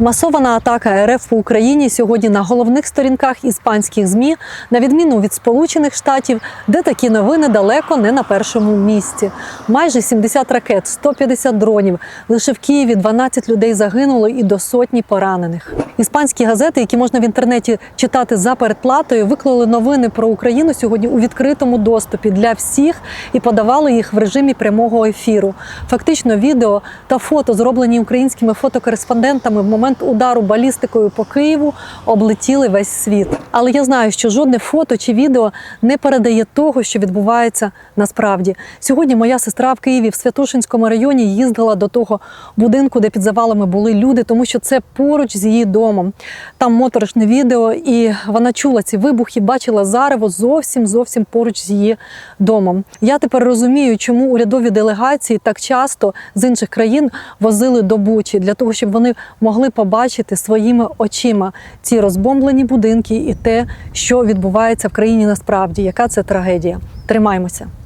Масована атака РФ по Україні сьогодні на головних сторінках іспанських змі, на відміну від Сполучених Штатів, де такі новини далеко не на першому місці. Майже 70 ракет, 150 дронів. Лише в Києві 12 людей загинули і до сотні поранених. Іспанські газети, які можна в інтернеті читати за передплатою, виклали новини про Україну сьогодні у відкритому доступі для всіх і подавали їх в режимі прямого ефіру. Фактично, відео та фото, зроблені українськими фотокореспондентами в момент удару балістикою по Києву, облетіли весь світ. Але я знаю, що жодне фото чи відео не передає того, що відбувається насправді. Сьогодні моя сестра в Києві в Святошинському районі їздила до того будинку, де під завалами були люди, тому що це поруч з її домом. Там моторошне відео, і вона чула ці вибухи, бачила зарево зовсім зовсім поруч з її домом. Я тепер розумію, чому урядові делегації так часто з інших країн возили до Бучі для того, щоб вони могли побачити своїми очима ці розбомблені будинки і те, що відбувається в країні насправді, яка це трагедія. Тримаймося.